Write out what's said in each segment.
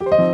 বিয়ে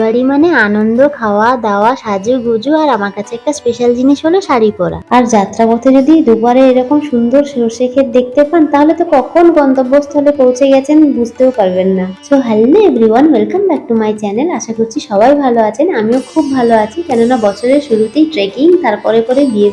বাড়ি মানে আনন্দ, খাওয়া, দাওয়া, সাজু গুজু আর আমার কাছে একটা স্পেশাল জিনিস হলো শাড়ি পরা। আর যাত্রা পথে যদি দুবারে এরকম সুন্দর সর্ষে ক্ষেত দেখতে পান, তাহলে তো কখন গন্তব্যস্থলে পৌঁছে গেছেন বুঝতেও পারবেন না। So hello everyone welcome back to my channel আশা করছি সবাই ভালো আছেন, আমিও খুব ভালো আছি। কেননা বছরের শুরুতেই ট্রেকিং তারপরে পরে বিয়ে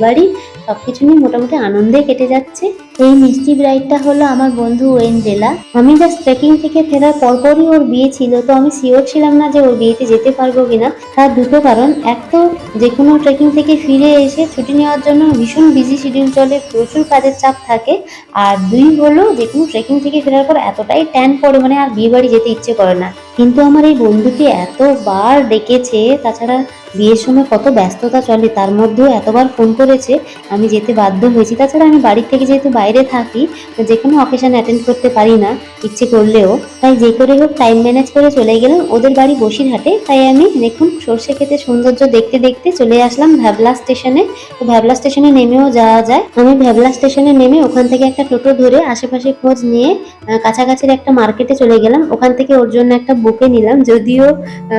বাড়ি সবকিছু নিয়ে মোটামুটি আনন্দে কেটে যাচ্ছে। এই মিষ্টি ব্রাইডটা হলো আমার বন্ধু ওয়েন্ডেলা আমি জাস্ট ট্রেকিং থেকে ফেরার পরপরই ওর বিয়ে ছিল, তো আমি শিওর ছিলাম না যে ওর বিয়েতে যেতে পারব কিনা। তার দুটো কারণ। এক তো যে কোনো ট্রেকিং থেকে ফিরে এসে ছুটি নেওয়ার জন্য ভীষণ বিজি শিডিউল চলে, প্রচুর কাজের চাপ থাকে। আর দুই হলো যে কোনো ট্রেকিং থেকে ফেরার পর এতটাই ট্যান পড়ে মানে আর বিয়ে বাড়ি যেতে ইচ্ছে করে না। কিন্তু আমার এই বন্ধুটি এতবার ডেকেছে, তাছাড়া বিয়ের সময় কত ব্যস্ততা চলে, তার মধ্যেও এতবার ফোন করেছে, আমি যেতে বাধ্য হয়েছি। তাছাড়া আমি বাড়ির থেকে যেহেতু বাইরে থাকি যে কোনো অকেশন অ্যাটেন্ড করতে পারি না, ইচ্ছে করলেও। তাই যে করে হোক টাইম ম্যানেজ করে চলে গেলাম। ওদের বাড়ি বসিরহাটে, তাই আমি দেখুন সর্ষে খেতে সৌন্দর্য দেখতে দেখতে চলে আসলাম ভ্যাবলা স্টেশনে তো ভ্যাবলা স্টেশনে নেমেও যাওয়া যায়। আমি ভ্যাবলা স্টেশনে নেমে ওখান থেকে একটা টোটো ধরে আশেপাশে খোঁজ নিয়ে কাছাকাছির একটা মার্কেটে চলে গেলাম। ওখান থেকে ওর জন্য একটা বুকে নিলাম। যদিও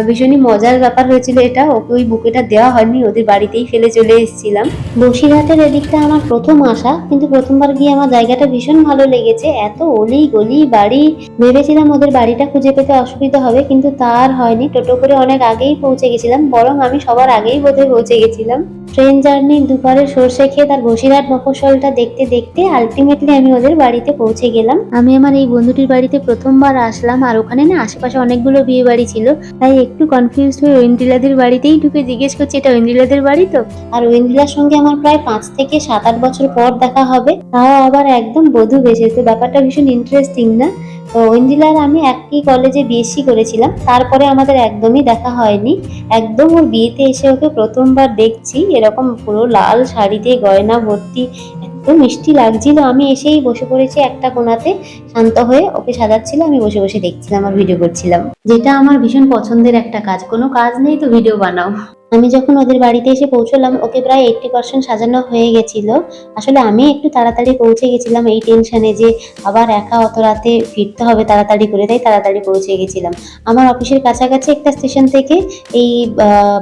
ভীষণই মজার ব্যাপার হয়েছিল এটা। ওকে ওই বুকেটা দেওয়া হয়নি, ওদের বাড়িতেই ফেলে চলে এসেছিলাম। বসিরহাটের এদিকটা আমার প্রথম আসা, কিন্তু প্রথমবার গিয়ে আমার জায়গাটা ভীষণ ভালো লেগেছে। এত অলি গলি বাড়ি, ভেবেছিলাম ওদের বাড়িটা খুঁজে পেতে অসুবিধা হবে, কিন্তু তার হয়নি। টোটো করে অনেক আগেই পৌঁছে গেছিলাম, বরং আমি সবার আগেই বোধহয় পৌঁছে গেছিলাম। ট্রেন জার্নি দুপারে সর্ষে খেয়ে তার বসিরহাট মফসলটা দেখতে দেখতে আলটিমেটলি আমি ওদের বাড়িতে পৌঁছে গেলাম। আমি আমার এই বন্ধুটির বাড়িতে প্রথমবার আসলাম, আর ওখানে না আশেপাশে অনেকগুলো বিয়ে বাড়ি ছিল, তাই একটু কনফিউজ হয়ে ঐন্দ্রিলাদের বাড়িতেই ঢুকে জিজ্ঞেস করছি, এটা ঐন্দ্রিলাদের বাড়ি তো? আর ঐন্দ্রিলার সঙ্গে আমার প্রায় পাঁচ থেকে সাত আট বছর পর দেখা হবে, তাও আবার একদম বধূ বেসেছে ব্যাপারটা ভীষণ ইন্টারেস্টিং না? তো ঐন্দ্রিলার আমি একই কলেজে বিএসসি করেছিলাম। তারপরে আমাদের একদমই দেখা হয়নি। একদম ওর বিয়েতে এসে ওকে প্রথমবার দেখছি। এরকম পুরো লাল শাড়িতে গয়না ভর্তি, এত মিষ্টি লাগছিল। আমি এসেই বসে পড়েছি একটা কোনাতে শান্ত হয়ে ওকে সাজাচ্ছিল আমি বসে বসে দেখছিলাম আর ভিডিও করছিলাম। যেটা আমার ভীষণ পছন্দের একটা কাজ। কোনো কাজ নেই তো ভিডিও বানাও। আমি যখন ওদের বাড়িতে এসে পৌঁছলাম, ওকে প্রায় এইটটি পার্সেন্ট সাজানো হয়ে গেছিল। আসলে আমি একটু তাড়াতাড়ি পৌঁছে গেছিলাম এই টেনশনে যে, আবার একা অত রাতে ফিরতে হবে তাড়াতাড়ি করে তাই তাড়াতাড়ি পৌঁছে গেছিলাম। আমার অফিসের কাছাকাছি একটা স্টেশন থেকে এই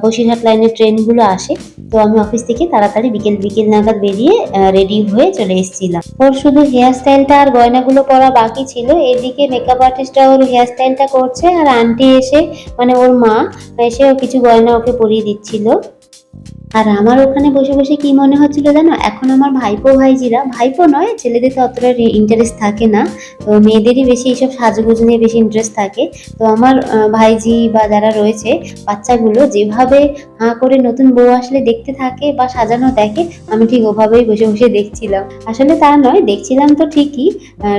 বসিরহাট লাইনের ট্রেনগুলো আসে। তো আমি অফিস থেকে তাড়াতাড়ি বিকেল বিকেল নাগাদ বেরিয়ে রেডি হয়ে চলে এসেছিলাম। ওর শুধু হেয়ার স্টাইলটা আর গয়নাগুলো পরা বাকি ছিল। এদিকে মেকআপ আর্টিস্টরা ওর হেয়ার স্টাইলটা করছে আর আন্টি এসে মানে ওর মা, এসে কিছু গয়না ওকে পরিয়ে দিচ্ছিল। আর আমার ওখানে বসে বসে কি মনে হচ্ছিল জানো? এখন আমার ভাইপো, ভাইজিরা, ভাইপো নয়, ছেলেদের তো অতটা ইন্টারেস্ট থাকে না। তো মেয়েদেরই বেশি এইসব সাজুগুজু নিয়ে বেশি ইন্টারেস্ট থাকে। তো আমার ভাইজি বা যারা রয়েছে, বাচ্চাগুলো যেভাবে হাঁ করে নতুন বউ আসলে দেখতে থাকে বা সাজানো দেখে, আমি ঠিক ওভাবেই বসে বসে দেখছিলাম। আসলে তা নয়, দেখছিলাম তো ঠিকই।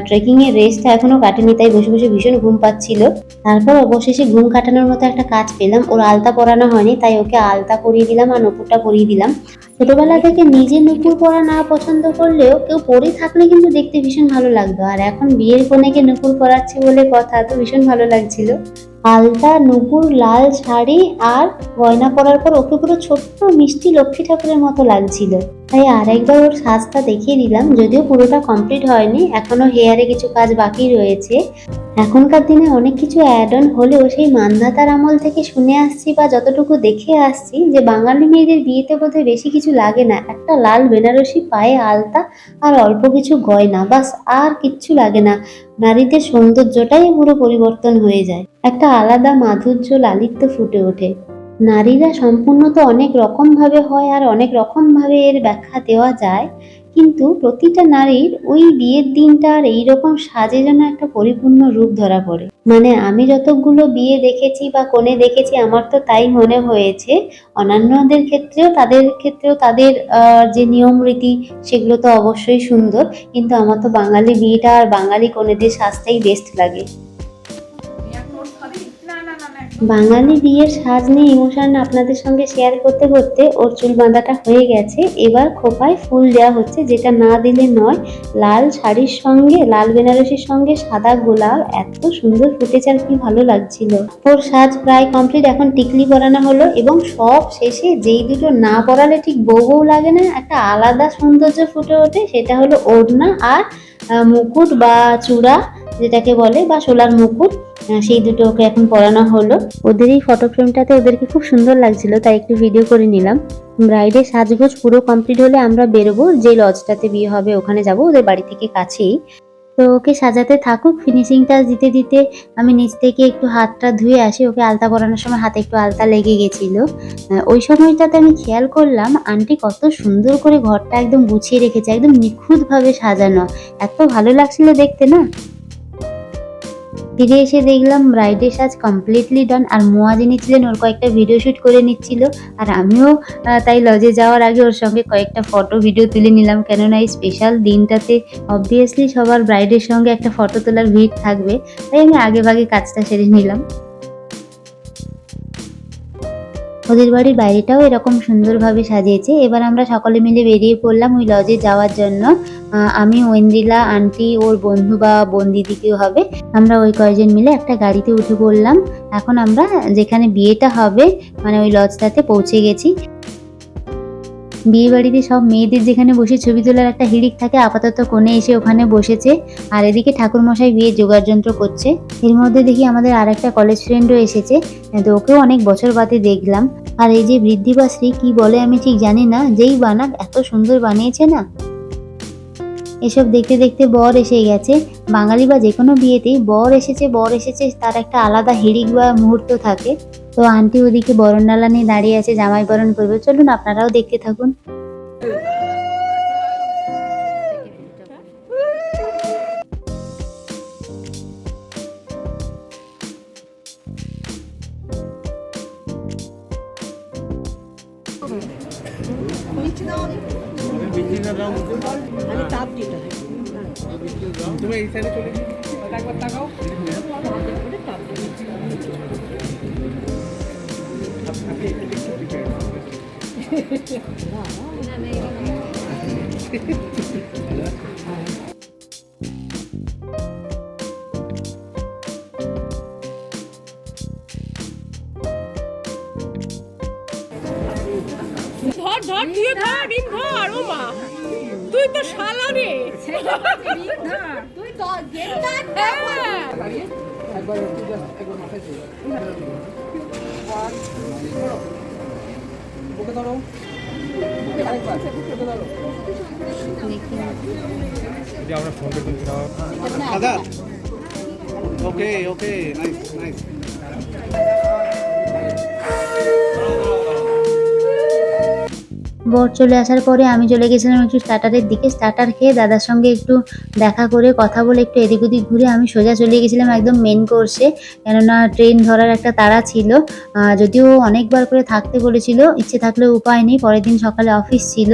ট্রেকিং এর রেসটা এখনও কাটেনি, তাই বসে বসে ভীষণ ঘুম পাচ্ছিল। তারপর অবশেষে ঘুম কাটানোর মতো একটা কাজ পেলাম। ওর আলতা পরানো হয়নি, তাই ওকে আলতা পরিয়ে দিলাম আর নুপুরটা পরিয়ে দিলাম। ছোটবেলা থেকে নিজে নুপুর পরা না পছন্দ করলেও কেউ পরে থাকলে কিন্তু দেখতে ভীষণ ভালো লাগতো। আর এখন বিয়ের কনেকে নুপুর পরাচ্ছে বলে কথা তো ভীষণ ভালো লাগছিল। আলতা, নুপুর, লাল শাড়ি আর গয়না পরার পর ওকে পুরো ছোট্ট মিষ্টি লক্ষ্মী ঠাকুরের মতো লাগছিল। তাই আরেকবার ওর সাজটা দেখিয়ে দিলাম। যদিও পুরোটা কমপ্লিট হয়নি, এখনও হেয়ারে কিছু কাজ বাকি রয়েছে। এখনকার দিনে অনেক কিছু অ্যাড অন হলেও সেই মান্ধাতার আমল থেকে শুনে আসছি বা যতটুকু দেখে আসছি যে বাঙালি মেয়েদের বিয়েতে বোধহয় বেশি কিছু লাগে না। একটা লাল বেনারসি পায়ে আলতা আর অল্প কিছু গয়না, বাস আর কিচ্ছু লাগে না। নারীদের সৌন্দর্যটাই পুরো পরিবর্তন হয়ে যায়। একটা আলাদা মাধুর্য লালিত্য ফুটে ওঠে। নারীরা সম্পূর্ণ তো অনেক রকম ভাবে হয় আর অনেক রকম ভাবে এর ব্যাখ্যা দেওয়া যায়, কিন্তু প্রতিটা নারীর ওই বিয়ের দিনটার এইরকম সাজে যেন একটা পরিপূর্ণ রূপ ধরা পড়ে। মানে আমি যতগুলো বিয়ে দেখেছি বা কোণে দেখেছি, আমার তো তাই মনে হয়েছে, অন্যান্যদের ক্ষেত্রেও তাদের ক্ষেত্রেও তাদের যে নিয়ম রীতি সেগুলো তো অবশ্যই সুন্দর, কিন্তু আমার তো বাঙালি বিয়েটা আর বাঙালি কোণেদের সাজটাই বেস্ট লাগে। বাঙালি বিয়ের সাজ নিয়ে ইমোশন আপনাদের সঙ্গে শেয়ার করতে করতে ওর চুল বাঁধাটা হয়ে গেছে। এবার খোপায় ফুল দেওয়া হচ্ছে, যেটা না দিলে নয়। লাল শাড়ির সঙ্গে, লাল বেনারসির সঙ্গে সাদা গোলাপ, এত সুন্দর ফুটেছে আর কি ভালো লাগছিল। ওর সাজ প্রায় কমপ্লিট এখন টিকলি পরানো হলো এবং সব শেষে যেই দুটো না পরালে ঠিক বউ বউ লাগে না, একটা আলাদা সৌন্দর্য ফুটে ওঠে, সেটা হলো ওড়না আর মুকুট বা চূড়া। যেটাকে বলে বা সোলার মুকুট সেই দুটো ওকে এখন পরানো হলো। ওদের এই ফটো ফ্রেমটাতে ওদেরকে খুব সুন্দর লাগছিল, তাই একটু ভিডিও করে নিলাম। ব্রাইডের সাজগোজ পুরো কমপ্লিট হলে আমরা বেরোবো, যে লজটাতে বিয়ে হবে ওখানে যাব, ওদের বাড়ি থেকে কাছেই। তো ওকে সাজাতে থাকুক ফিনিশিং টাচ দিতে দিতে আমি নিচ থেকে একটু হাতটা ধুয়ে আসি, ওকে আলতা পরানোর সময় হাতে একটু আলতা লেগে গেছিল। ওই সময়টাতে আমি খেয়াল করলাম, আন্টি কত সুন্দর করে ঘরটা একদম গুছিয়ে রেখেছে, একদম নিখুঁতভাবে সাজানো। এত ভালো লাগছিল দেখতে না? ফিরে এসে দেখলাম ব্রাইডের সাজ কমপ্লিটলি ডান আর মোয়া যিনি ছিলেন ওর কয়েকটা ভিডিও শুট করে নিচ্ছিল। আর আমিও তাই লজে যাওয়ার আগে ওর সঙ্গে কয়েকটা ফটো ভিডিও তুলে নিলাম। কেননা এই স্পেশাল দিনটাতে অবভিয়াসলি সবার ব্রাইডের সঙ্গে একটা ফটো তোলার ভিড় থাকবে। তাই আমি আগে ভাগে কাজটা সেরে নিলাম। ওদের বাড়ির বাইরেটাও এরকম সুন্দরভাবে সাজিয়েছে। এবার আমরা সকলে মিলে বেরিয়ে পড়লাম ওই লজে যাওয়ার জন্য। আমি ঐন্দ্রিলা আন্টি, ওর বন্ধু বা বন্দিদিকেও হবে। আমরা ওই কয়েকজন মিলে একটা গাড়িতে উঠে পড়লাম। এখন আমরা যেখানে বিয়েটা হবে মানে ওই লজটাতে পৌঁছে গেছি। বিয়ে বাড়িতে সব মেয়েদের যেখানে বসে ছবি তোলার একটা হিড়িক থাকে, আপাতত কোণে এসে ওখানে বসেছে। আর এদিকে ঠাকুরমশাই বিয়ের জোগাড় যন্ত্র করছে। এর মধ্যে দেখি আমাদের আর একটা কলেজ ফ্রেন্ডও এসেছে, তো ওকেও অনেক বছর বাদে দেখলাম। আর এই যে বৃদ্ধি বা শ্রী কি বলে আমি ঠিক জানি না। যেই বানাক, এত সুন্দর বানিয়েছে না। এসব দেখতে দেখতে বর এসে গেছে। বাঙালি বা যে কোনো বিয়েতেই বর এসেছে বর এসেছে, তার একটা আলাদা হিড়িক বা মুহূর্ত থাকে। তো আন্টি ওদিকে বরণডালা নিয়ে দাঁড়িয়ে আছে, জামাই বরণ করবে। চলুন, আপনারাও দেখতে থাকুন। তুমি এই সাইডে চলে একবার তাকাও ধর শালা রে তুই তো হ্যাঁ। একবার একবার ওকে ধরো আরেকবার ওকে ধরো দাদা ওকে ওকে নাইস নাইস বর চলে আসার পরে আমি চলে গেছিলাম একটু স্টার্টারের দিকে। স্টার্টার খেয়ে দাদার সঙ্গে একটু দেখা করে কথা বলে একটু এদিক ওদিক ঘুরে আমি সোজা চলে গেছিলাম একদম মেন কোর্সে কেননা ট্রেন ধরার একটা তাড়া ছিল। যদিও অনেকবার করে থাকতে বলেছিল, ইচ্ছে থাকলেও উপায় নেই। পরের দিন সকালে অফিস ছিল।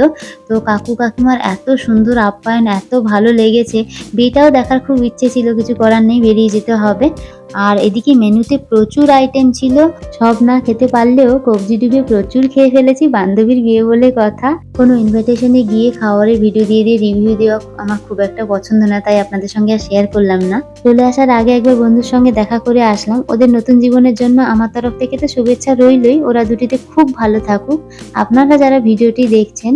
তো কাকু কাকিমার এত সুন্দর আপ্যায়ন, এত ভালো লেগেছে। বিয়েটাও দেখার খুব ইচ্ছে ছিল, কিছু করার নেই, বেরিয়ে যেতে হবে। আর এদিকে মেনুতে প্রচুর আইটেম ছিল। সব না খেতে পারলেও কবজি ডুবে প্রচুর খেয়ে ফেলেছি, বান্ধবীর বিয়ে বলে কথা। কোনো ইনভিটেশনে গিয়ে খাবারের ভিডিও দিয়ে দিয়ে রিভিউ দেওয়া আমার খুব একটা পছন্দ না, তাই আপনাদের সঙ্গে আর শেয়ার করলাম না। চলে আসার আগে একবার বন্ধুর সঙ্গে দেখা করে আসলাম। ওদের নতুন জীবনের জন্য আমার তরফ থেকে তো শুভেচ্ছা রইলই। ওরা দুটিতে খুব ভালো থাকুক। আপনারা যারা ভিডিওটি দেখছেন,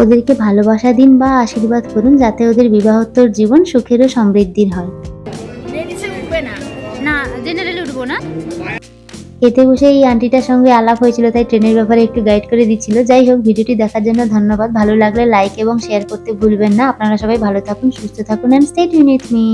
ওদেরকে ভালোবাসা দিন বা আশীর্বাদ করুন, যাতে ওদের বিবাহোত্তর জীবন সুখের ও সমৃদ্ধির হয়। না। এতে বসে এই আন্টিটার সঙ্গে আলাপ হয়েছিল, তাই ট্রেনের ব্যাপারে একটু গাইড করে দিচ্ছিল। যাই হোক, ভিডিওটি দেখার জন্য ধন্যবাদ। ভালো লাগলে লাইক এবং শেয়ার করতে ভুলবেন না। আপনারা সবাই ভালো থাকুন, সুস্থ থাকুন অ্যান্ড স্টেট ইউনিট মি